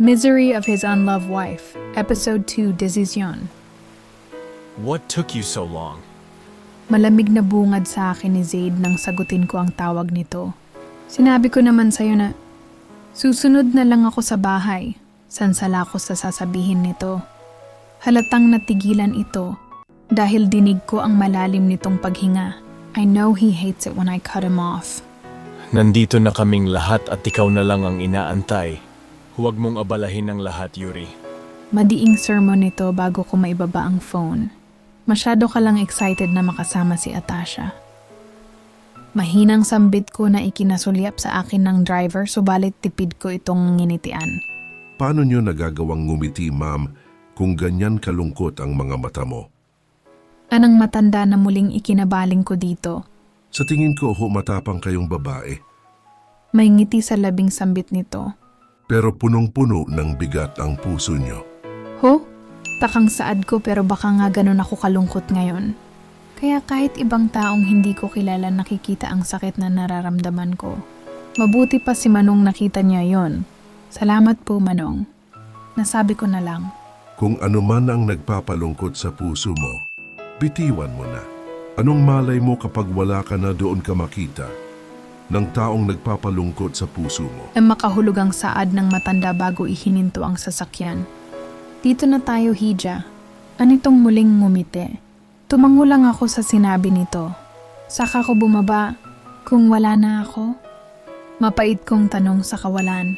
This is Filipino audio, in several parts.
Misery of His Unloved Wife, Episode 2, Decision. What took you so long? Malamig na bungad sa akin ni Zaid nang sagutin ko ang tawag nito. Sinabi ko naman sa'yo na, susunod na lang ako sa bahay. Sansala ko sa sasabihin nito. Halatang natigilan ito dahil dinig ko ang malalim nitong paghinga. I know he hates it when I cut him off. Nandito na kaming lahat at ikaw na lang ang inaantay. Huwag mong abalahin ang lahat, Yuri. Madiing sermon nito bago ko maibaba ang phone. Masyado ka lang excited na makasama si Atasha. Mahinang sambit ko na ikinasulyap sa akin ng driver subalit tipid ko itong nginitian. Paano nyo nagagawang ngumiti, ma'am, kung ganyan kalungkot ang mga mata mo? Anang matanda na muling ikinabaling ko dito. Sa tingin ko, ho, matapang kayong babae, May ngiti sa labing sambit nito. Pero punong-puno ng bigat ang puso nyo. Ho? Takang saad ko pero baka nga ganun ako kalungkot ngayon. Kaya kahit ibang taong hindi ko kilala nakikita ang sakit na nararamdaman ko. Mabuti pa si Manong nakita niya yon. Salamat po Manong. Nasabi ko na lang. Kung ano man ang nagpapalungkot sa puso mo, bitiwan mo na. Anong malay mo kapag wala ka na doon ka makita ng taong nagpapalungkot sa puso mo? Ang makahulog ang saad ng matanda bago ihininto ang sasakyan. Dito na tayo, Hija. Anitong muling ngumiti. Tumango lang ako sa sinabi nito. Saka ko bumaba kung wala na ako. Mapait kong tanong sa kawalan.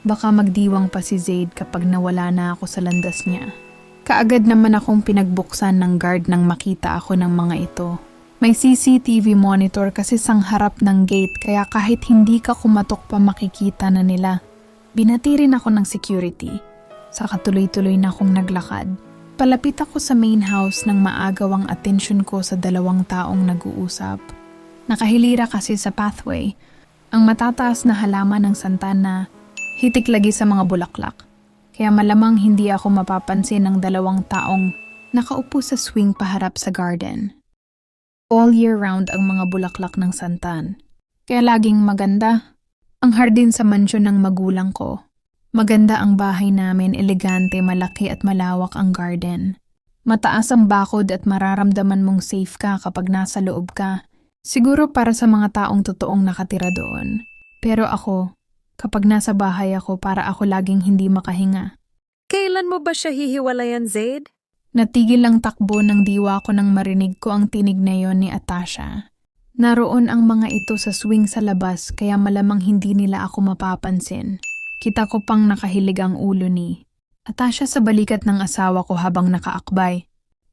Baka magdiwang pa si Zaid kapag nawala na ako sa landas niya. Kaagad naman akong pinagbuksan ng guard nang makita ako ng mga ito. May CCTV monitor kasi sang harap ng gate kaya kahit hindi ka kumatok pa makikita na nila. Binatirin ako ng security. Sa katuloy-tuloy na akong naglakad. Palapit ako sa main house nang maagaw ang atensyon ko sa dalawang taong nag-uusap. Nakahilira kasi sa pathway. Ang matataas na halaman ng santana, hitik lagi sa mga bulaklak. Kaya malamang hindi ako mapapansin ng dalawang taong nakaupo sa swing paharap sa garden. All year round ang mga bulaklak ng santan. Kaya laging maganda. Ang hardin sa mansyon ng magulang ko. Maganda ang bahay namin, elegante, malaki at malawak ang garden. Mataas ang bakod at mararamdaman mong safe ka kapag nasa loob ka. Siguro para sa mga taong totoong nakatira doon. Pero ako, kapag nasa bahay ako para ako laging hindi makahinga. Kailan mo ba siya hihiwalayan, Zaid? Natigil ang takbo ng diwa ko nang marinig ko ang tinig na yon ni Atasha. Naroon ang mga ito sa swing sa labas kaya malamang hindi nila ako mapapansin. Kita ko pang nakahilig ang ulo ni Atasha sa balikat ng asawa ko habang nakaakbay.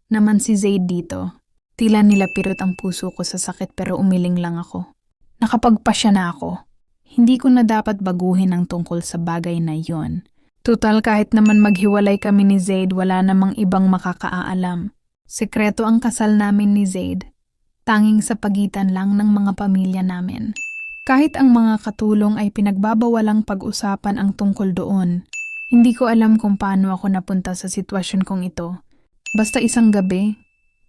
Naman si Zaid dito. Tila nilapirot ang puso ko sa sakit pero umiling lang ako. Nakapagpasya na ako. Hindi ko na dapat baguhin ang tungkol sa bagay na yon. Tutal kahit naman maghiwalay kami ni Zaid, wala namang ibang makakaalam. Sekreto ang kasal namin ni Zaid. Tanging sa pagitan lang ng mga pamilya namin. Kahit ang mga katulong ay pinagbabawalang pag-usapan ang tungkol doon. Hindi ko alam kung paano ako napunta sa sitwasyon kong ito. Basta isang gabi,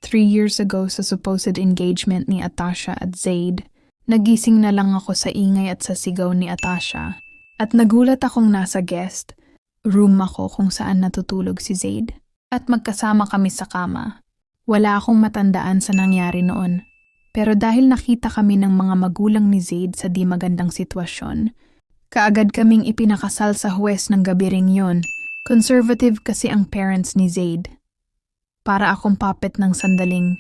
three years ago sa supposed engagement ni Atasha at Zaid, nagising na lang ako sa ingay at sa sigaw ni Atasha. At nagulat akong nasa guest, room ako kung saan natutulog si Zaid. At magkasama kami sa kama. Wala akong matandaan sa nangyari noon. Pero dahil nakita kami ng mga magulang ni Zaid sa di magandang sitwasyon, kaagad kaming ipinakasal sa huwes ng gabi ring yon. Conservative kasi ang parents ni Zaid. Para akong puppet ng sandaling.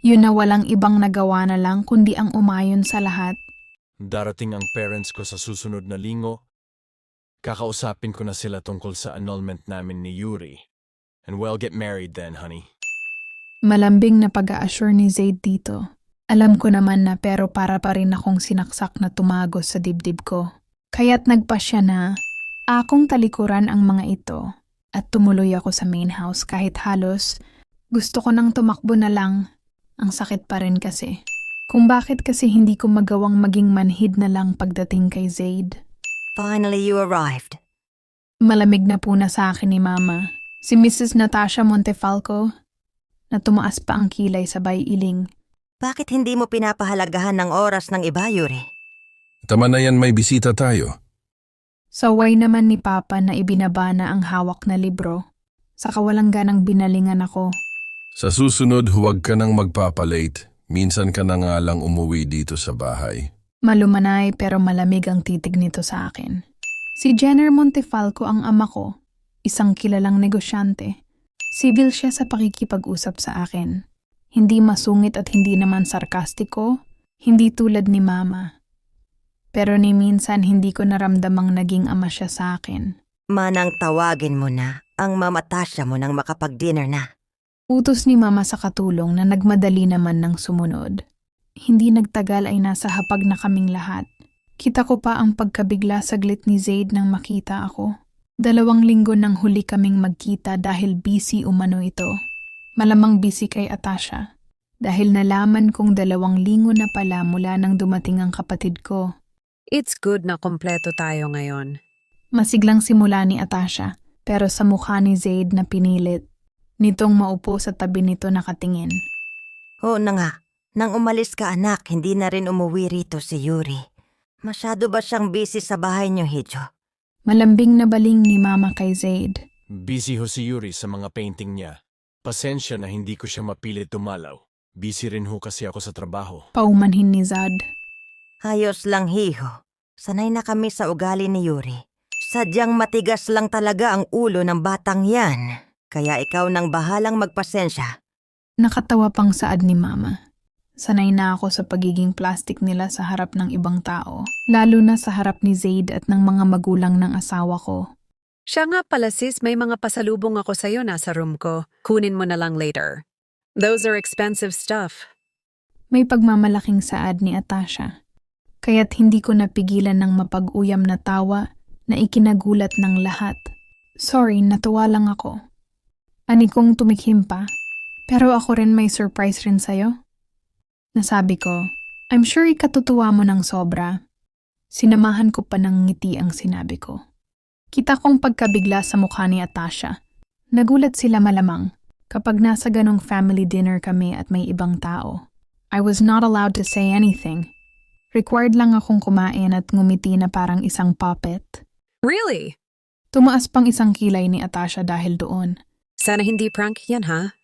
Yun na walang ibang nagawa na lang kundi ang umayon sa lahat. Darating ang parents ko sa susunod na lingo. Kakausapin ko na sila tungkol sa annulment namin ni Yuri. And we'll get married then, honey. Malambing na pag-a-assure ni Zaid dito. Alam ko naman na pero para pa rin akong sinaksak na tumagos sa dibdib ko. Kaya't nagpa siya na akong talikuran ang mga ito at tumuloy ako sa main house kahit halos gusto ko nang tumakbo na lang. Ang sakit pa rin kasi. Kung bakit kasi hindi ko magawang maging manhid na lang pagdating kay Zaid. Finally, you arrived. Malamig na po na sa akin ni Mama. Si Mrs. Natasha Montefalco na tumaas pa ang kilay sabay iling. Bakit hindi mo pinapahalagahan ng oras ng iba, Yuri? Tama na yan, may bisita tayo. Saway naman ni Papa na ibinaba na ang hawak na libro. Sa kawalang ganang binalingan ako. Sa susunod, huwag ka nang magpapalate. Minsan ka na nga lang umuwi dito sa bahay. Malumanay pero malamig ang titig nito sa akin. Si Jenner Montefalco ang ama ko, isang kilalang negosyante. Civil siya sa pakikipag-usap sa akin. Hindi masungit at hindi naman sarkastiko, hindi tulad ni Mama. Pero ni minsan hindi ko naramdamang naging ama siya sa akin. Manang tawagin mo na ang mamatasya mo nang makapag-dinner na. Utos ni Mama sa katulong na nagmadali naman ng sumunod. Hindi nagtagal ay nasa hapag na kaming lahat. Kita ko pa ang pagkabigla saglit ni Zaid nang makita ako. Dalawang linggo nang huli kaming magkita dahil busy umano ito. Malamang busy kay Atasha. Dahil nalaman kong dalawang linggo na pala mula nang dumating ang kapatid ko. It's good na kompleto tayo ngayon. Masiglang simula ni Atasha, pero sa mukha ni Zaid na pinilit. Nitong maupo sa tabi nito nakatingin. Oo na nga, nang umalis ka anak, hindi na rin umuwi rito si Yuri. Masyado ba siyang busy sa bahay niyo, Hijo? Malambing na baling ni Mama kay Zaid. Busy ho si Yuri sa mga painting niya. Pasensya na hindi ko siya mapilit dumalaw. Busy rin ho kasi ako sa trabaho. Paumanhin ni Zad. Hayos lang, Hijo. Sanay na kami sa ugali ni Yuri. Sadyang matigas lang talaga ang ulo ng batang yan. Kaya ikaw nang bahalang magpasensya. Nakatawa pang saad ni Mama. Sanay na ako sa pagiging plastic nila sa harap ng ibang tao, lalo na sa harap ni Zaid at ng mga magulang ng asawa ko. Siya nga pala sis, may mga pasalubong ako sa'yo nasa room ko. Kunin mo na lang later. Those are expensive stuff. May pagmamalaking saad ni Atasha. Kaya't hindi ko napigilan ng mapag-uyam na tawa na ikinagulat ng lahat. Sorry, natuwa lang ako. Ani kong tumikhim pa. Pero ako rin may surprise rin sa'yo. Nasabi ko, I'm sure ikatutuwa mo ng sobra. Sinamahan ko pa ng ngiti ang sinabi ko. Kita kong pagkabigla sa mukha ni Atasha. Nagulat sila malamang kapag nasa ganong family dinner kami at may ibang tao. I was not allowed to say anything. Required lang akong kumain at ngumiti na parang isang puppet. Really? Tumaas pang isang kilay ni Atasha dahil doon. Sana hindi prank yan ha?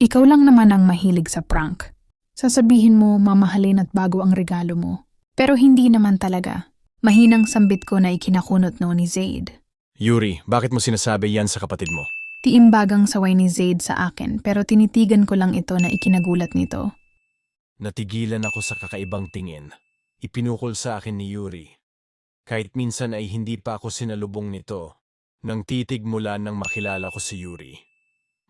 Ikaw lang naman ang mahilig sa prank. Sasabihin mo mamahalin at bago ang regalo mo. Pero hindi naman talaga. Mahinang sambit ko na ikinakunot noon ni Zaid. Yuri, bakit mo sinasabi yan sa kapatid mo? Tiimbagang saway ni Zaid sa akin pero tinitigan ko lang ito na ikinagulat nito. Natigilan ako sa kakaibang tingin. Ipinukol sa akin ni Yuri. Kahit minsan ay hindi pa ako sinalubong nito, nang titig mula nang makilala ko si Yuri.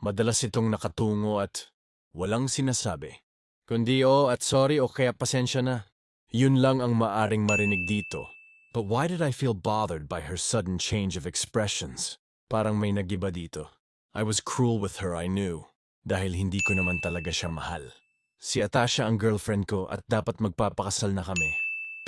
Madalas itong nakatungo at walang sinasabi. Kundi o at sorry o kaya pasensya na. Yun lang ang maaring marinig dito. But why did I feel bothered by her sudden change of expressions? Parang may nagiba dito. I was cruel with her, I knew. Dahil hindi ko naman talaga siya mahal. Si Atasha ang girlfriend ko at dapat magpapakasal na kami.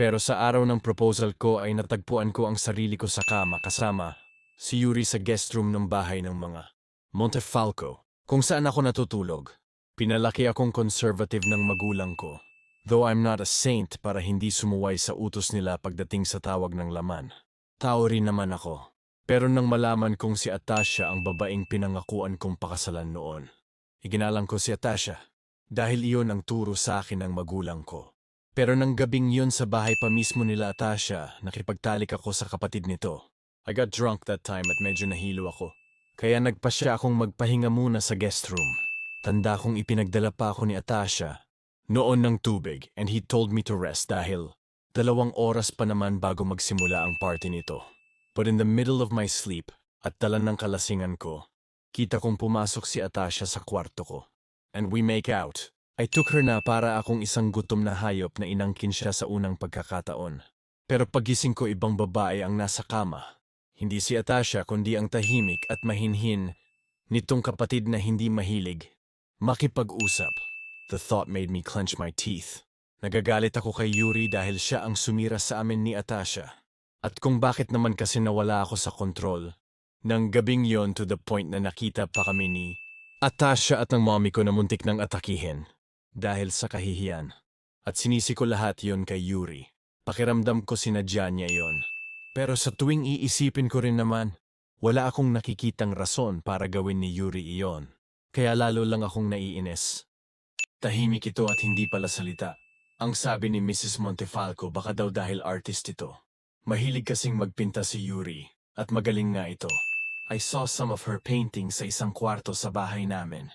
Pero sa araw ng proposal ko ay natagpuan ko ang sarili ko sa kama kasama si Yuri sa guest room ng bahay ng mga Montefalco kung saan ako natutulog. Pinalaki akong conservative ng magulang ko. Though I'm not a saint para hindi sumuway sa utos nila pagdating sa tawag ng laman. Tao rin naman ako. Pero nang malaman kong si Atasha ang babaeng pinangakuan kong pakasalan noon, iginalang ko si Atasha dahil iyon ang turo sa akin ng magulang ko. Pero nang gabing yun sa bahay pa mismo nila Atasha, nakipagtalik ako sa kapatid nito. I got drunk that time at medyo nahilo ako. Kaya nagpasya akong magpahinga muna sa guest room. Tanda kong ipinagdala pa ako ni Atasha noon ng tubig and he told me to rest dahil dalawang oras pa naman bago magsimula ang party nito. But in the middle of my sleep at dala ng kalasingan ko, kita kong pumasok si Atasha sa kwarto ko. And we make out. I took her na para akong isang gutom na hayop na inangkin siya sa unang pagkakataon. Pero pagising ko ibang babae ang nasa kama. Hindi si Atasha kundi ang tahimik at mahinhin nitong kapatid na hindi mahilig. Makipag-usap. The thought made me clench my teeth. Nagagalit ako kay Yuri dahil siya ang sumira sa amin ni Atasha. At kung bakit naman kasi nawala ako sa kontrol. Nang gabing yon to the point na nakita pa kami ni Atasha at ng mommy ko na muntik ng atakihin. Dahil sa kahihiyan. At sinisi ko lahat yon kay Yuri. Pakiramdam ko sinadya niya yon. Pero sa tuwing iisipin ko rin naman, wala akong nakikitang rason para gawin ni Yuri iyon. Kaya lalo lang akong naiinis. Tahimik ito at hindi pala salita. Ang sabi ni Mrs. Montefalco baka daw dahil artist ito. Mahilig kasing magpinta si Yuri at magaling nga ito. I saw some of her paintings sa isang kwarto sa bahay namin.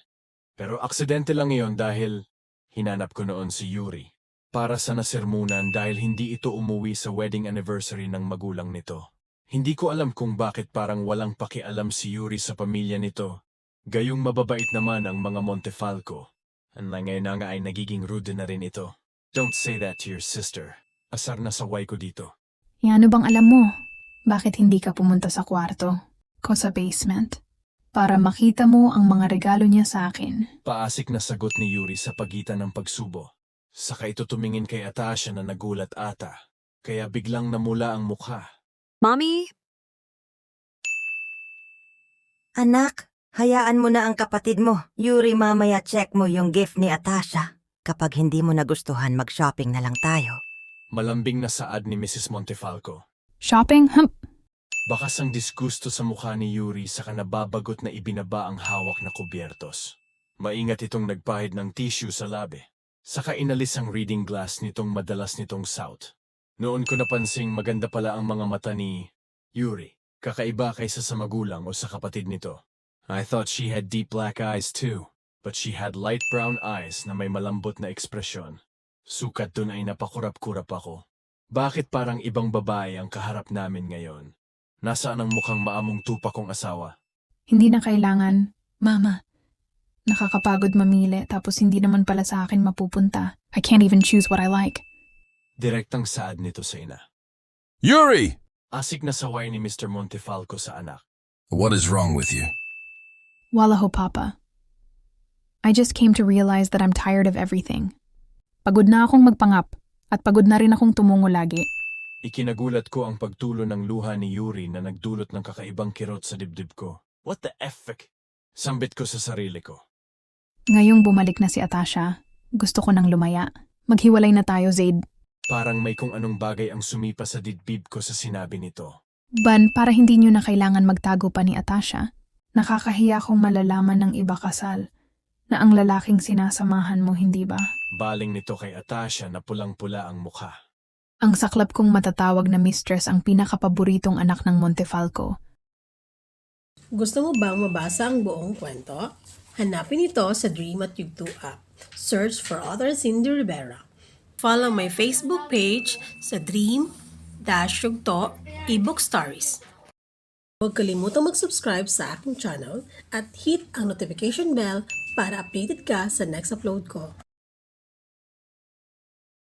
Pero aksidente lang iyon dahil hinanap ko noon si Yuri para sa nasermunan dahil hindi ito umuwi sa wedding anniversary ng magulang nito. Hindi ko alam kung bakit parang walang pakialam si Yuri sa pamilya nito. Gayong mababait naman ang mga Montefalco. Ang ngayon na nga ay nagiging rude na rin ito. Don't say that to your sister. Asar na saway ko dito. E ano bang alam mo? Bakit hindi ka pumunta sa kwarto? Ko sa basement? Para makita mo ang mga regalo niya sa akin. Paasik na sagot ni Yuri sa pagitan ng pagsubo. Saka ito tumingin kay Atasha na nagulat ata. Kaya biglang namula ang mukha. Mommy? Anak, hayaan mo na ang kapatid mo. Yuri, mamaya check mo yung gift ni Atasha. Kapag hindi mo nagustuhan, mag-shopping na lang tayo. Malambing na saad ni Mrs. Montefalco. Shopping? Hump! Bakas ang disgusto sa mukha ni Yuri sa kanababagot na ibinaba ang hawak na kubyertos. Maingat itong nagpahid ng tissue sa labi. Saka inalis ang reading glass nitong madalas nitong south. Noon ko napansing maganda pala ang mga mata ni Yuri. Kakaiba kaysa sa magulang o sa kapatid nito. I thought she had deep black eyes too, but she had light brown eyes na may malambot na ekspresyon. Sukat dun ay napakurap-kurap ako. Bakit parang ibang babae ang kaharap namin ngayon? Nasaan ang mukhang maamong tupa kong asawa? Hindi na kailangan. Mama, nakakapagod mamili tapos hindi naman pala sa akin mapupunta. I can't even choose what I like. Direktang saad nito sa ina. Yuri! Asik na saway ni Mr. Montefalco sa anak. What is wrong with you? Walaho, Papa. I just came to realize that I'm tired of everything. Pagod na akong magpangap at pagod na rin akong tumungo lagi. Ikinagulat ko ang pagtulo ng luha ni Yuri na nagdulot ng kakaibang kirot sa dibdib ko. What the effect? Sambit ko sa sarili ko. Ngayong bumalik na si Atasha, gusto ko nang lumaya. Maghiwalay na tayo, Zaid. Parang may kung anong bagay ang sumipa sa dibdib ko sa sinabi nito. Ban, para hindi nyo na kailangan magtago pa ni Atasha, nakakahiya kong malalaman ng iba kasal na ang lalaking sinasamahan mo, hindi ba? Baling nito kay Atasha na pulang-pula ang mukha. Ang saklap kong matatawag na mistress ang pinakapaboritong anak ng Montefalco. Gusto mo bang mabasa ang buong kwento? Hanapin ito sa Dream at Yugto app. Search for Author Cindy Rivera. Follow my Facebook page sa Dream Dash Yugto Ebook Stories. Huwag kalimutang mag-subscribe sa aking channel at hit ang notification bell para updated ka sa next upload ko.